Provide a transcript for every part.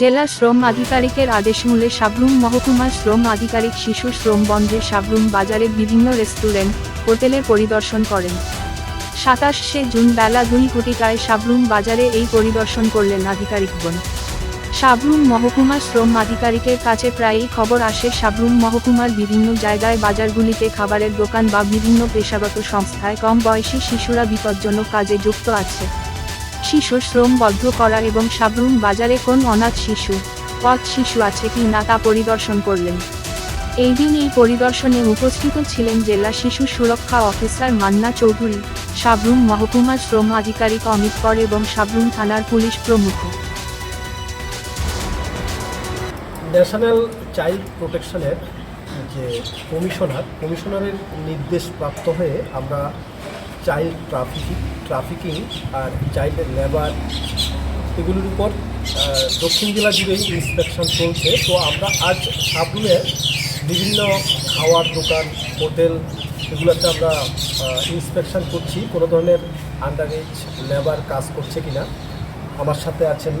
জেলা শ্রম আধিকারিকের আদেশমূলে সাবরুম মহকুমার শ্রম আধিকারিক শিশু শ্রম বন্ধে সাবরুম বাজারে বিভিন্ন রেস্টুরেন্ট, হোটেলের পরিদর্শন করেন। সাতাশে জুন বেলা দুই ঘটিকায় সাবরুম বাজারে এই পরিদর্শন করলেন আধিকারিকগণ সাবরুম মহকুমা শ্রম আধিকারিকের কাছে প্রায়ই খবর আসে সাবরুম মহকুমার বিভিন্ন জায়গায় বাজারগুলিতে খাবারের দোকান বা বিভিন্ন পেশাগত সংস্থায় কম বয়সী শিশুরা বিপজ্জনক কাজে যুক্ত আছে। শিশু শ্রম বদ্ধ করা এবং সাবরুম বাজারে কোন অনাথ শিশু, পথ শিশু আছে কি না তা পরিদর্শন করলেন। এই দিন এই পরিদর্শনে উপস্থিত ছিলেন জেলা শিশু সুরক্ষা অফিসার মান্না চৌধুরী, সাবরুম মহকুমার শ্রম আধিকারিক অমিত কর এবং সাবরুম থানার পুলিশ প্রমুখ। ন্যাশনাল চাইল্ড প্রোটেকশনের যে কমিশনার, কমিশনারের নির্দেশ প্রাপ্ত হয়ে আমরা চাইল্ড ট্রাফিকিং ট্রাফিকিং আর চাইল্ড লেবার এগুলোর উপর দক্ষিণ জেলা জুড়েই ইন্সপেকশন চলছে। তো আমরা আজ সাবরুমে বিভিন্ন খাওয়ার দোকান, হোটেল এগুলোতে আমরা ইন্সপেকশন করছি। কোনো ধরনের আন্ডার এজ লেবার কাজ করছে কিনা। আমার সাথে আছেন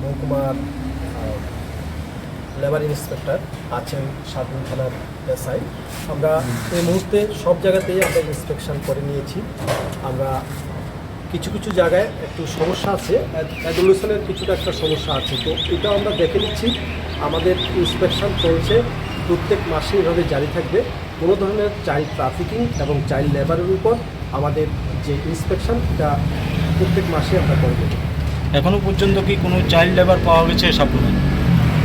মহকুমার লেবার ইন্সপেক্টর আছেন সাবরুম থানার এসআই। আমরা এই মুহূর্তে সব জায়গাতেই আমরা ইন্সপেকশন করে নিয়েছি। আমরা কিছু কিছু জায়গায় একটু সমস্যা আছে অ্যাডুলেশনের কিছুটা একটা সমস্যা আছে। তো এটা আমরা দেখে নিচ্ছি। আমাদের ইন্সপেকশন চলছে, প্রত্যেক মাসে এভাবে জারি থাকবে। কোনো ধরনের চাইল্ড ট্রাফিকিং এবং চাইল্ড লেবারের উপর আমাদের যে ইন্সপেকশন, এটা প্রত্যেক মাসে আমরা করে দেবো এখনও পর্যন্ত কি কোনো চাইল্ড লেবার পাওয়া গেছে সাপুরে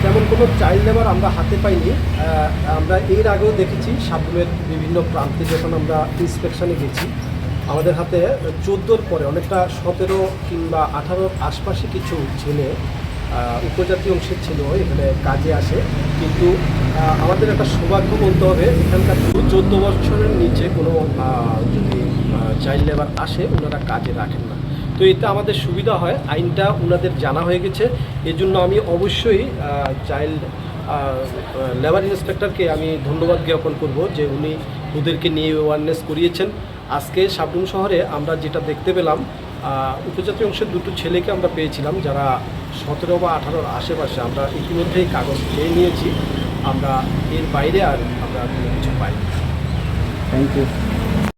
তেমন কোনো চাইল্ড লেবার আমরা হাতে পাইনি। আমরা এর আগেও দেখেছি সাবরুমের বিভিন্ন প্রান্তে যখন আমরা ইন্সপেকশনে গেছি, আমাদের হাতে চোদ্দোর পরে অনেকটা সতেরো কিংবা আঠারোর আশপাশে কিছু ছেলে উপজাতি অংশের ছিল এখানে কাজে আসে। কিন্তু আমাদের একটা সৌভাগ্য বলতে হবে, এখানকার চোদ্দ বছরের নিচে কোনো যদি চাইল্ড লেবার আসে, ওনারা কাজে রাখেন না। তো এতে আমাদের সুবিধা হয়, আইনটা ওনাদের জানা হয়ে গেছে। এজন্য আমি অবশ্যই চাইল্ড লেবার ইন্সপেক্টরকে আমি ধন্যবাদ জ্ঞাপন করব যে উনি ওদেরকে নিয়ে অ্যাওয়ারনেস করিয়েছেন। আজকে সাবরুম শহরে আমরা যেটা দেখতে পেলাম উপজাতি অংশের দুটো ছেলেকে আমরা পেয়েছিলাম, যারা সতেরো বা আঠারোর আশেপাশে। আমরা ইতিমধ্যেই কাগজ পেয়ে নিয়েছি। আমরা এর বাইরে আর আমরা কিছু পাইনি। Thank you